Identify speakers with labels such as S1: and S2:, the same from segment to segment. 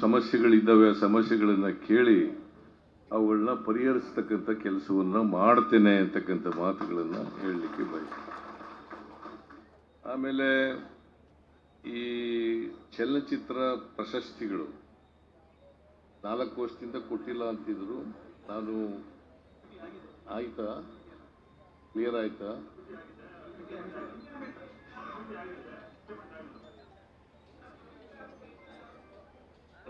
S1: ಸಮಸ್ಯೆಗಳಿದ್ದಾವೆ, ಆ ಸಮಸ್ಯೆಗಳನ್ನು ಕೇಳಿ ಅವುಗಳನ್ನ ಪರಿಹರಿಸ್ತಕ್ಕಂಥ ಕೆಲಸವನ್ನು ಮಾಡ್ತೇನೆ ಅಂತಕ್ಕಂಥ ಮಾತುಗಳನ್ನು ಹೇಳಲಿಕ್ಕೆ ಬಯಸ್ತೀನಿ. ಆಮೇಲೆ ಈ ಚಲನಚಿತ್ರ ಪ್ರಶಸ್ತಿಗಳು, ನಾಲ್ಕು ವರ್ಷದಿಂದ ಕೊಟ್ಟಿಲ್ಲ ಅಂತಿದ್ರು. ನಾನು ಆಯ್ತಾ? ಕ್ಲಿಯರ್ ಆಯ್ತಾ?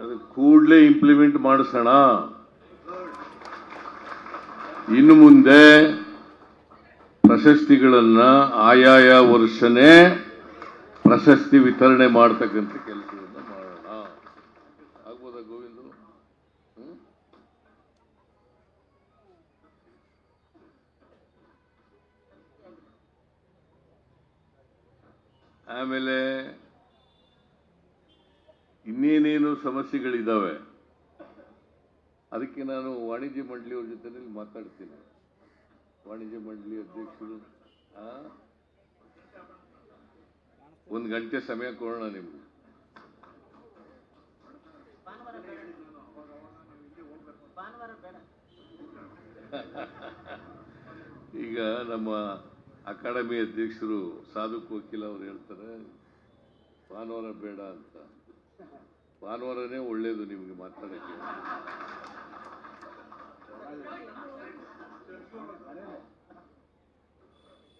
S1: ಕೂಡಲೇ ಇಂಪ್ಲಿಮೆಂಟ್ ಮಾಡಿಸೋಣ. ಇನ್ನು ಮುಂದೆ ಪ್ರಶಸ್ತಿಗಳನ್ನ ಆಯಾಯ ವರ್ಷನೇ ಪ್ರಶಸ್ತಿ ವಿತರಣೆ ಮಾಡ್ತಕ್ಕಂಥ ಕೆಲಸವನ್ನು ಮಾಡೋಣ. ಆಗ್ಬೋದಾ ಗೋವಿಂದ? ಆಮೇಲೆ ಇನ್ನೇನೇನು ಸಮಸ್ಯೆಗಳಿದ್ದಾವೆ. ಅದಕ್ಕೆ ನಾನು ವಾಣಿಜ್ಯ ಮಂಡಳಿಯವ್ರ ಜೊತೆ ಮಾತಾಡ್ತೀನಿ. ವಾಣಿಜ್ಯ ಮಂಡಳಿ ಅಧ್ಯಕ್ಷರು? ಒಂದು ಗಂಟೆ ಸಮಯ ಕೊಡೋಣ ನಿಮ್ಗೆ. ಈಗ ನಮ್ಮ ಅಕಾಡೆಮಿ ಅಧ್ಯಕ್ಷರು ಸಾಧು ಕೋಕಿಲ ಅವ್ರು ಹೇಳ್ತಾರೆ, ಭಾನುವಾರ ಬೇಡ ಅಂತ. ಭಾನುವಾರನೇ ಒಳ್ಳೇದು ನಿಮಗೆ ಮಾತಾಡಕ್ಕೆ.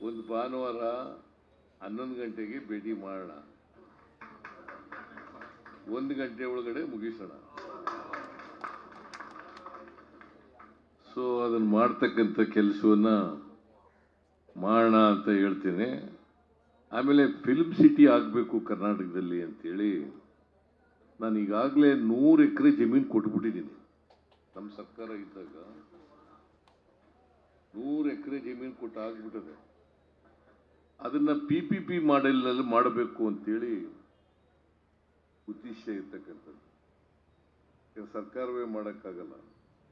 S1: ಒಂದು ಭಾನುವಾರ ಹನ್ನೊಂದು ಗಂಟೆಗೆ ಭೇಟಿ ಮಾಡೋಣ. ಒಂದು ಗಂಟೆ ಒಳಗಡೆ ಮುಗಿಸೋಣ. ಸೊ ಅದನ್ನು ಮಾಡ್ತಕ್ಕಂಥ ಕೆಲಸವನ್ನ ಮಾಡೋಣ ಅಂತ ಹೇಳ್ತೀನಿ. ಆಮೇಲೆ ಫಿಲ್ಮ್ ಸಿಟಿ ಆಗಬೇಕು ಕರ್ನಾಟಕದಲ್ಲಿ ಅಂತೇಳಿ ನಾನು ಈಗಾಗಲೇ ನೂರು ಎಕರೆ ಜಮೀನು ಕೊಟ್ಬಿಟ್ಟಿದ್ದೀನಿ. ನಮ್ಮ ಸರ್ಕಾರ ಇದ್ದಾಗ ನೂರು ಎಕರೆ ಜಮೀನು ಕೊಟ್ಟು ಆಗ್ಬಿಟ್ಟದೆ ಅದನ್ನ ಪಿ ಪಿ ಪಿ ಮಾಡೆಲ್ನಲ್ಲಿ ಮಾಡಬೇಕು ಅಂತೇಳಿ ಉದ್ದೇಶ ಇರ್ತಕ್ಕಂಥದ್ದು. ಸರ್ಕಾರವೇ ಮಾಡೋಕ್ಕಾಗಲ್ಲ,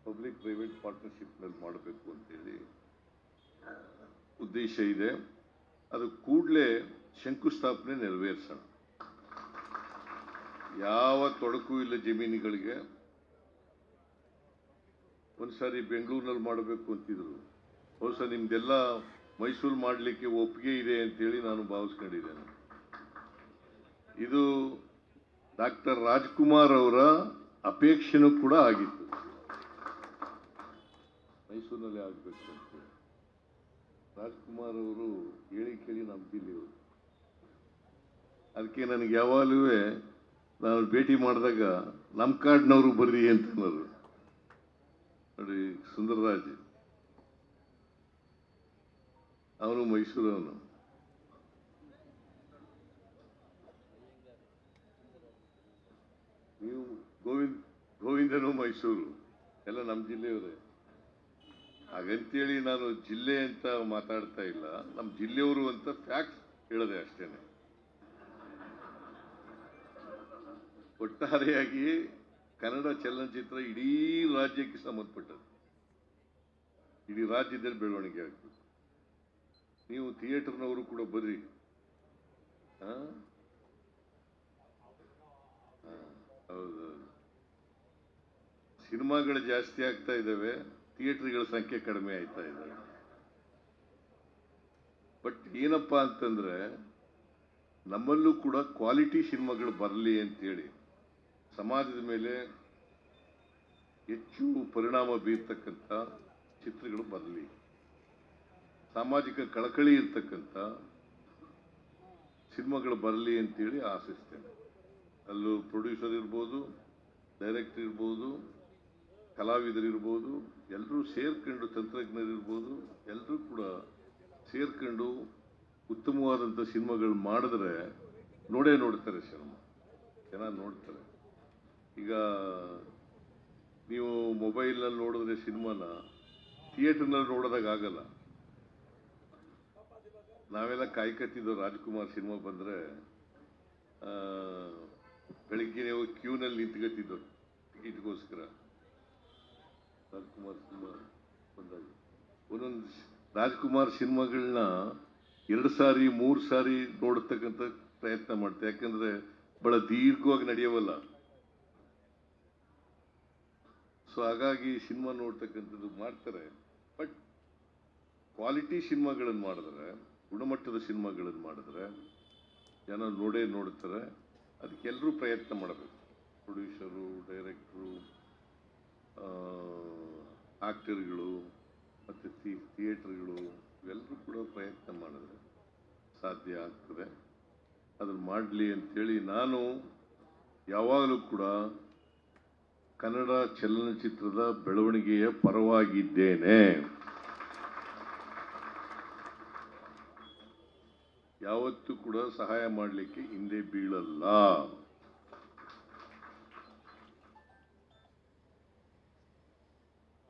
S1: ಪಬ್ಲಿಕ್ ಪ್ರೈವೇಟ್ ಪಾರ್ಟ್ನರ್ಶಿಪ್ನಲ್ಲಿ ಮಾಡಬೇಕು ಅಂತೇಳಿ ಉದ್ದೇಶ ಇದೆ. ಅದು ಕೂಡಲೇ ಶಂಕುಸ್ಥಾಪನೆ ನೆರವೇರಿಸೋಣ. ಯಾವ ತೊಡಕು ಇಲ್ಲ ಜಮೀನುಗಳಿಗೆ. ಒಂದ್ಸಾರಿ ಬೆಂಗಳೂರಿನಲ್ಲಿ ಮಾಡಬೇಕು ಅಂತಿದ್ರು. ಬಹುಶಃ ನಿಮ್ದೆಲ್ಲ ಮೈಸೂರು ಮಾಡಲಿಕ್ಕೆ ಒಪ್ಪಿಗೆ ಇದೆ ಅಂತೇಳಿ ನಾನು ಭಾವಿಸ್ಕೊಂಡಿದ್ದೇನೆ. ಇದು ಡಾಕ್ಟರ್ ರಾಜ್ಕುಮಾರ್ ಅವರ ಅಪೇಕ್ಷೆನೂ ಕೂಡ ಆಗಿತ್ತು. ಮೈಸೂರಿನಲ್ಲಿ ಆಗಬೇಕು ಅಂತ ರಾಜ್ಕುಮಾರ್ ಅವರು ಹೇಳಿ ಕೇಳಿ ಜಿಲ್ಲೆಯವರು ಅದಕ್ಕೆ ನನಗೆ ಯಾವಾಗಲೂ ನಾನು ಭೇಟಿ ಮಾಡಿದಾಗ ನಮ್ಮ ಕಾಡಿನವರು ಬರ್ರಿ ಅಂತ ಅನ್ನೋರು ನೋಡಿ, ಸುಂದರರಾಜ್. ಅವನು ಮೈಸೂರವನು ನೀವು ಗೋವಿಂದ್, ಗೋವಿಂದನು ಮೈಸೂರು. ಎಲ್ಲ ನಮ್ಮ ಜಿಲ್ಲೆಯವರೇ. ಹಾಗಂತೇಳಿ ನಾನು ಜಿಲ್ಲೆ ಅಂತ ಮಾತಾಡ್ತಾ ಇಲ್ಲ. ನಮ್ಮ ಜಿಲ್ಲೆಯವರು ಅಂತ ಫ್ಯಾಕ್ಟ್ ಹೇಳಿದೆ ಅಷ್ಟೇನೆ. ಒಟ್ಟಾರೆಯಾಗಿ ಕನ್ನಡ ಚಲನಚಿತ್ರ ಇಡೀ ರಾಜ್ಯಕ್ಕೆ ಸಂಬಂಧಪಟ್ಟದ್ದು. ಇಡೀ ರಾಜ್ಯದಲ್ಲಿ ಬೆಳವಣಿಗೆ ಆಗ್ತದೆ ನೀವು ಥಿಯೇಟರ್ನವರು ಕೂಡ? ಆ, ಹೌದೌದು ಸಿನಿಮಾಗಳು ಜಾಸ್ತಿ ಆಗ್ತಾ ಇದ್ದಾವೆ ಥಿಯೇಟರ್ಗಳ ಸಂಖ್ಯೆ ಕಡಿಮೆ ಆಯ್ತಾ ಇದ್ದಾವೆ ಬಟ್ ಏನಪ್ಪಾ ಅಂತಂದ್ರೆ ನಮ್ಮಲ್ಲೂ ಕೂಡ ಕ್ವಾಲಿಟಿ ಸಿನಿಮಾಗಳು ಬರಲಿ ಅಂತೇಳಿ ಸಮಾಜದ ಮೇಲೆ ಹೆಚ್ಚು ಪರಿಣಾಮ ಬೀರ್ತಕ್ಕಂಥ ಚಿತ್ರಗಳು ಬರಲಿ. ಸಾಮಾಜಿಕ ಕಳಕಳಿ ಇರ್ತಕ್ಕಂಥ ಸಿನಿಮಾಗಳು ಬರಲಿ ಅಂತೇಳಿ ಆಶಿಸ್ತೇನೆ. ಅಲ್ಲೂ ಪ್ರೊಡ್ಯೂಸರ್ ಇರ್ಬೋದು, ಡೈರೆಕ್ಟರ್ ಇರ್ಬೋದು, ಕಲಾವಿದರಿರ್ಬೋದು, ಎಲ್ಲರೂ ಸೇರ್ಕೊಂಡು ತಂತ್ರಜ್ಞರಿರ್ಬೋದು ಎಲ್ಲರೂ ಕೂಡ ಸೇರ್ಕೊಂಡು ಉತ್ತಮವಾದಂಥ ಸಿನಿಮಾಗಳು ಮಾಡಿದ್ರೆ ನೋಡೇ ನೋಡ್ತಾರೆ ಸಿನಿಮಾ ಜನ ನೋಡ್ತಾರೆ. ಈಗ ನೀವು ಮೊಬೈಲ್ನಲ್ಲಿ ನೋಡಿದ್ರೆ ಸಿನಿಮಾನ, ಥಿಯೇಟರ್ನಲ್ಲಿ ನೋಡೋದಾಗ ಆಗಲ್ಲ. ನಾವೆಲ್ಲ ಕಾಯ್ಕತ್ತಿದ್ದು ರಾಜ್ಕುಮಾರ್ ಸಿನಿಮಾ ಬಂದರೆ ಬೆಳಿಗ್ಗೆ ನೀವು ಕ್ಯೂನಲ್ಲಿ ನಿಂತ್ಕೊತಿದ್ದು ಟಿಕೆಟ್ಗೋಸ್ಕರ ರಾಜ್ಕುಮಾರ್ ಸಿನಿಮಾ ಬಂದಾಗ. ಒಂದೊಂದು ರಾಜ್ಕುಮಾರ್ ಸಿನಿಮಾಗಳನ್ನ ಎರಡು ಸಾರಿ, ಮೂರು ಸಾರಿ ನೋಡತಕ್ಕಂಥ ಪ್ರಯತ್ನ ಮಾಡ್ತೆ. ಯಾಕಂದರೆ ಬಹಳ ದೀರ್ಘವಾಗಿ ನಡೆಯವಲ್ಲ. ಸೊ ಹಾಗಾಗಿ ಸಿನಿಮಾ ನೋಡ್ತಕ್ಕಂಥದ್ದು ಮಾಡ್ತಾರೆ. ಬಟ್ ಕ್ವಾಲಿಟಿ ಸಿನಿಮಾಗಳನ್ನು ಮಾಡಿದ್ರೆ, ಗುಣಮಟ್ಟದ ಸಿನಿಮಾಗಳನ್ನು ಮಾಡಿದ್ರೆ, ಜನ ನೋಡೇ ನೋಡ್ತಾರೆ ಅದಕ್ಕೆಲ್ಲರೂ ಪ್ರಯತ್ನ ಮಾಡಬೇಕು. ಪ್ರೊಡ್ಯೂಸರು ಡೈರೆಕ್ಟ್ರು ಆ್ಯಕ್ಟರ್ಗಳು ಮತ್ತು ಥಿಯೇಟ್ರ್ಗಳು ಇವೆಲ್ಲರೂ ಕೂಡ ಪ್ರಯತ್ನ ಮಾಡಿದ್ರೆ ಸಾಧ್ಯ ಆಗ್ತದೆ. ಅದನ್ನು ಮಾಡಲಿ ಅಂಥೇಳಿ ನಾನು ಯಾವಾಗಲೂ ಕೂಡ ಕನ್ನಡ ಚಲನಚಿತ್ರದ ಬೆಳವಣಿಗೆಯ ಪರವಾಗಿದ್ದೇನೆ. ಯಾವತ್ತೂ ಕೂಡ ಸಹಾಯ ಮಾಡಲಿಕ್ಕೆ ಹಿಂದೆ ಬೀಳಲ್ಲ.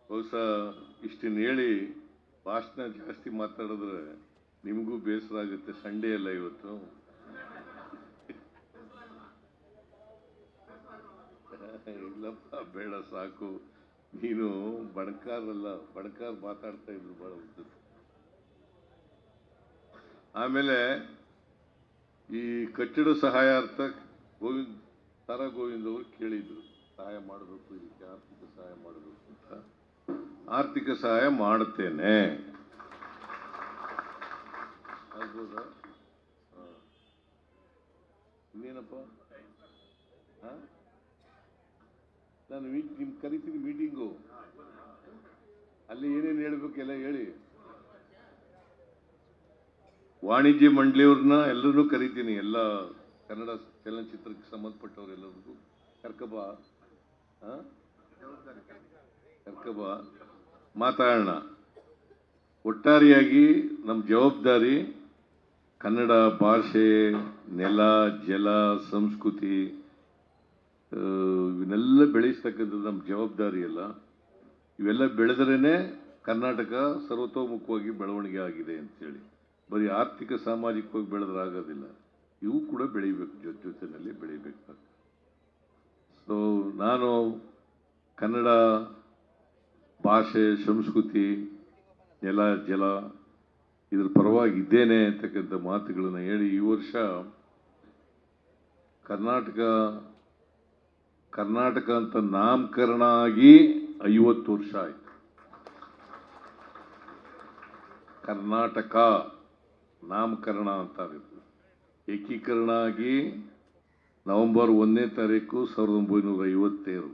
S1: ಬಹುಶಃ ಇಷ್ಟನ್ನು ಹೇಳಿ ಭಾಷಣ ಜಾಸ್ತಿ ಮಾತಾಡಿದ್ರೆ ನಿಮಗೂ ಬೇಸರ ಆಗುತ್ತೆ, ಸಂಡೇ ಅಲ್ಲ ಇವತ್ತು. ಇಲ್ಲಪ್ಪ, ಬೇಡ, ಸಾಕು. ನೀನು ಬಡ್ಕಾರಲ್ಲ ಬಡ್ಕಾರ್ ಮಾತಾಡ್ತಾ ಇದ್ರು ಬಹಳ ಉದ್ದಕ್ಕೆ. ಆಮೇಲೆ ಈ ಕಟ್ಟಡ ಸಹಾಯ ಅರ್ಥ ಗೋವಿಂದ್, ತಾರ ಗೋವಿಂದ್ ಅವರು ಕೇಳಿದ್ರು, ಸಹಾಯ ಮಾಡಬೇಕು, ಇದಕ್ಕೆ ಆರ್ಥಿಕ ಸಹಾಯ ಮಾಡಬೇಕು ಅಂತ. ಆರ್ಥಿಕ ಸಹಾಯ ಮಾಡುತ್ತೇನೆ ಆಗ್ಬೋದಾ. ಇನ್ನೇನಪ್ಪ? ನಾನು ಮೀಟ್ ನಿಮ್ ಕರಿತೀನಿ ಮೀಟಿಂಗು. ಅಲ್ಲಿ ಏನೇನು ಹೇಳ್ಬೇಕು ಎಲ್ಲ ಹೇಳಿ. ವಾಣಿಜ್ಯ ಮಂಡಳಿಯವ್ರನ್ನ ಎಲ್ಲರೂ ಕರಿತೀನಿ. ಎಲ್ಲ ಕನ್ನಡ ಚಲನಚಿತ್ರಕ್ಕೆ ಸಂಬಂಧಪಟ್ಟವ್ರೆಲ್ಲರಿಗೂ ಕರ್ಕಬ. ಕರ್ಕಬ. ಮಾತಾಡೋಣ. ಒಟ್ಟಾರೆಯಾಗಿ ನಮ್ಮ ಜವಾಬ್ದಾರಿ ಕನ್ನಡ ಭಾಷೆ, ನೆಲ, ಜಲ, ಸಂಸ್ಕೃತಿ ಇವನ್ನೆಲ್ಲ ಬೆಳೆಸ್ತಕ್ಕಂಥದ್ದು ನಮ್ಮ ಜವಾಬ್ದಾರಿ ಅಲ್ಲ ಇವೆಲ್ಲ ಬೆಳೆದ್ರೇನೆ ಕರ್ನಾಟಕ ಸರ್ವತೋಮುಖವಾಗಿ ಬೆಳವಣಿಗೆ ಆಗಿದೆ ಅಂತೇಳಿ. ಬರೀ ಆರ್ಥಿಕ ಸಾಮಾಜಿಕವಾಗಿ ಬೆಳೆದ್ರೆ ಆಗೋದಿಲ್ಲ. ಇವು ಕೂಡ ಬೆಳಿಬೇಕು ಜೊತೆ ಜೊತೆಯಲ್ಲಿ ಬೆಳಿಬೇಕು ಸೊ ನಾನು ಕನ್ನಡ ಭಾಷೆ, ಸಂಸ್ಕೃತಿ, ನೆಲ, ಜಲ ಇದ್ರ ಪರವಾಗಿ ಇದ್ದೇನೆ ಅಂತಕ್ಕಂಥ ಮಾತುಗಳನ್ನು ಹೇಳಿ ಈ ವರ್ಷ ಕರ್ನಾಟಕ ಕರ್ನಾಟಕ ಅಂತ ನಾಮಕರಣ ಆಗಿ ಐವತ್ತು ವರ್ಷ ಆಯಿತು. ಕರ್ನಾಟಕ ನಾಮಕರಣ ಅಂತ ಏಕೀಕರಣ ಆಗಿ ನವೆಂಬರ್ ಒಂದನೇ ತಾರೀಕು ಸಾವಿರದ ಒಂಬೈನೂರ ಐವತ್ತೇಳು.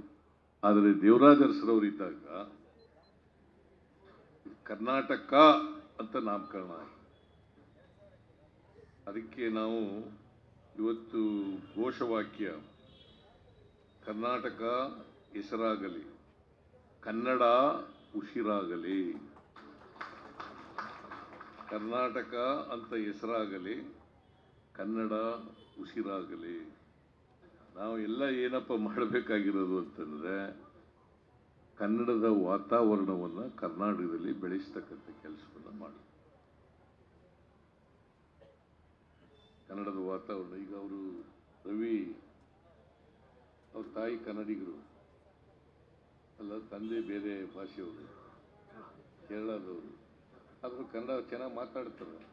S1: ಆದರೆ ದೇವರಾಜ ಅರಸರವರು ಇದ್ದಾಗ ಕರ್ನಾಟಕ ಅಂತ ನಾಮಕರಣ ಆಯ್ತು. ಅದಕ್ಕೆ ನಾವು ಇವತ್ತು ಘೋಷವಾಕ್ಯ ಕರ್ನಾಟಕ ಹೆಸರಾಗಲಿ. ಕನ್ನಡ ಉಸಿರಾಗಲಿ. ಕರ್ನಾಟಕ ಅಂತ ಹೆಸರಾಗಲಿ, ಕನ್ನಡ ಉಸಿರಾಗಲಿ. ನಾವು ಎಲ್ಲ ಏನಪ್ಪ ಮಾಡಬೇಕಾಗಿರೋದು ಅಂತಂದರೆ, ಕನ್ನಡದ ವಾತಾವರಣವನ್ನು ಕರ್ನಾಟಕದಲ್ಲಿ ಬೆಳೆಸ್ತಕ್ಕಂಥ ಕೆಲಸವನ್ನು ಮಾಡಿ. ಕನ್ನಡದ ವಾತಾವರಣ, ಈಗ ಅವರು ರವಿ ಅವ್ರ ತಾಯಿ ಕನ್ನಡಿಗರು. ಅಲ್ಲ, ತಂದೆ ಬೇರೆ ಭಾಷೆಯವರು. ಕೇರಳದವರು. ಆದರೂ ಕನ್ನಡ ಚೆನ್ನಾಗಿ ಮಾತಾಡ್ತಾರೆ.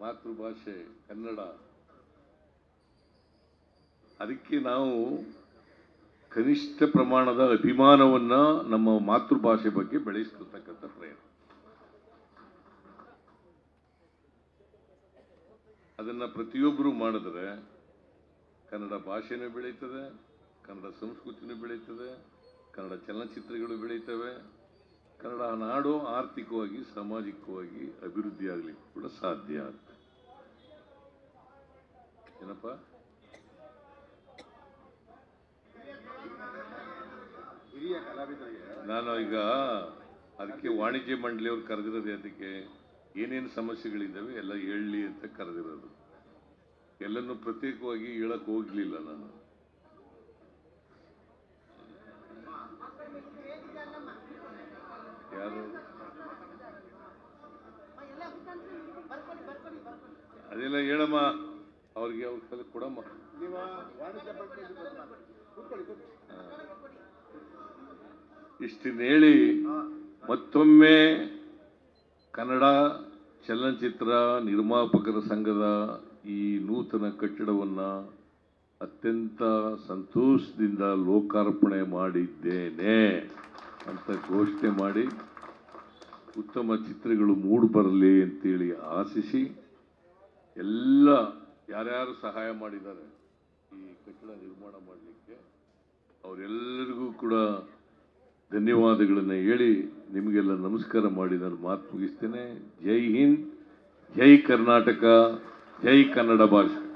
S1: ಮಾತೃಭಾಷೆ ಕನ್ನಡ. ಅದಕ್ಕೆ ನಾವು ಕನಿಷ್ಠ ಪ್ರಮಾಣದ ಅಭಿಮಾನವನ್ನು ನಮ್ಮ ಮಾತೃಭಾಷೆ ಬಗ್ಗೆ ಬೆಳೆಸ್ಕೊಳ್ತಕ್ಕಂಥ ಪ್ರಯತ್ನ ಅದನ್ನ ಪ್ರತಿಯೊಬ್ಬರು ಮಾಡಿದ್ರೆ ಕನ್ನಡ ಭಾಷೆನೂ ಬೆಳೀತದೆ ಕನ್ನಡ ಸಂಸ್ಕೃತಿನೂ ಬೆಳೀತದೆ ಕನ್ನಡ ಚಲನಚಿತ್ರಗಳು ಬೆಳೀತವೆ ಕನ್ನಡ ನಾಡು ಆರ್ಥಿಕವಾಗಿ ಸಾಮಾಜಿಕವಾಗಿ ಅಭಿವೃದ್ಧಿ ಆಗಲಿಕ್ಕೆ ಕೂಡ ಸಾಧ್ಯ ಆಗ್ತದೆ ಏನಪ್ಪ? ನಾನು ಈಗ ಅದಕ್ಕೆ ವಾಣಿಜ್ಯ ಮಂಡಳಿಯವ್ರು ಕರೆದಿರೋದೇ ಅದಕ್ಕೆ ಏನೇನು ಸಮಸ್ಯೆಗಳಿದ್ದಾವೆ ಎಲ್ಲ ಹೇಳಲಿ ಅಂತ ಕರೆದಿರೋದು. ಎಲ್ಲನೂ ಪ್ರತ್ಯೇಕವಾಗಿ ಹೇಳಕ್ಕೆ ಹೋಗ್ಲಿಲ್ಲ ನಾನು. ಯಾರು? ಅದೆಲ್ಲ ಹೇಳಮ್ಮ, ಅವ್ರಿಗೆ ಅವ್ರ ಕಲೆ ಕೊಡಮ್ಮ. ಇಷ್ಟನ್ನ ಹೇಳಿ ಮತ್ತೊಮ್ಮೆ ಕನ್ನಡ ಚಲನಚಿತ್ರ ನಿರ್ಮಾಪಕರ ಸಂಘದ ಈ ನೂತನ ಕಟ್ಟಡವನ್ನು ಅತ್ಯಂತ ಸಂತೋಷದಿಂದ ಲೋಕಾರ್ಪಣೆ ಮಾಡಿದ್ದೇನೆ ಅಂತ ಘೋಷಣೆ ಮಾಡಿ ಉತ್ತಮ ಚಿತ್ರಗಳು ಮೂಡಿ ಬರಲಿ ಅಂತೇಳಿ ಆಶಿಸಿ ಎಲ್ಲ ಯಾರ್ಯಾರು ಸಹಾಯ ಮಾಡಿದ್ದಾರೆ ಈ ಕಟ್ಟಡ ನಿರ್ಮಾಣ ಮಾಡಲಿಕ್ಕೆ, ಅವರೆಲ್ಲರಿಗೂ ಕೂಡ ಧನ್ಯವಾದಗಳನ್ನು ಹೇಳಿ ನಿಮಗೆಲ್ಲ ನಮಸ್ಕಾರ ಮಾಡಿ ನಾನು ಮಾತು ಮುಗಿಸ್ತೇನೆ. ಜೈ ಹಿಂದ್ ಜೈ ಕರ್ನಾಟಕ ಜೈ ಕನ್ನಡ ಭಾಷೆ.